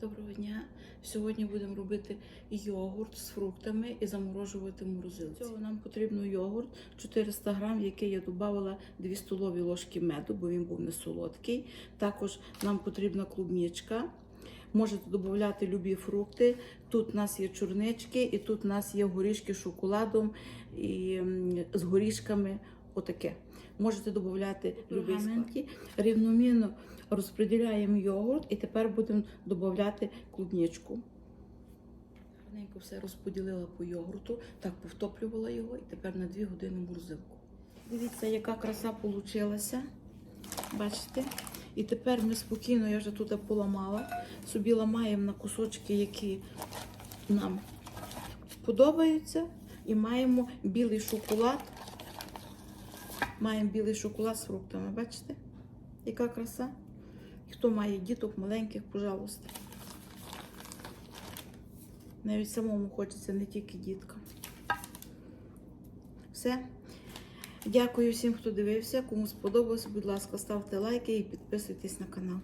Доброго дня! Сьогодні будемо робити йогурт з фруктами і заморожувати в морозилці. Цього нам потрібно йогурт 400 грам, який я додавала 2 столові ложки меду, бо він був не солодкий. Також нам потрібна клубничка. Можете додати любі фрукти. Тут у нас є чорнички, і тут у нас є горішки з шоколадом і з горішками. Отаке. Можете додати любі. Рівномірно розподіляємо йогурт і тепер будемо додати клубничку. Гарненько все розподілила по йогурту, так повтоплювала його і тепер на 2 години морозилку. Дивіться, яка краса вийшла. Бачите? І тепер ми спокійно, я вже тут поламала, собі ламаємо на кусочки, які нам подобаються. І маємо білий шоколад. Маємо білий шоколад з фруктами, бачите? Яка краса? Хто має діток маленьких, пожалуйста. Навіть самому хочеться, не тільки діткам. Все. Дякую всім, хто дивився. Кому сподобалось, будь ласка, ставте лайки і підписуйтесь на канал.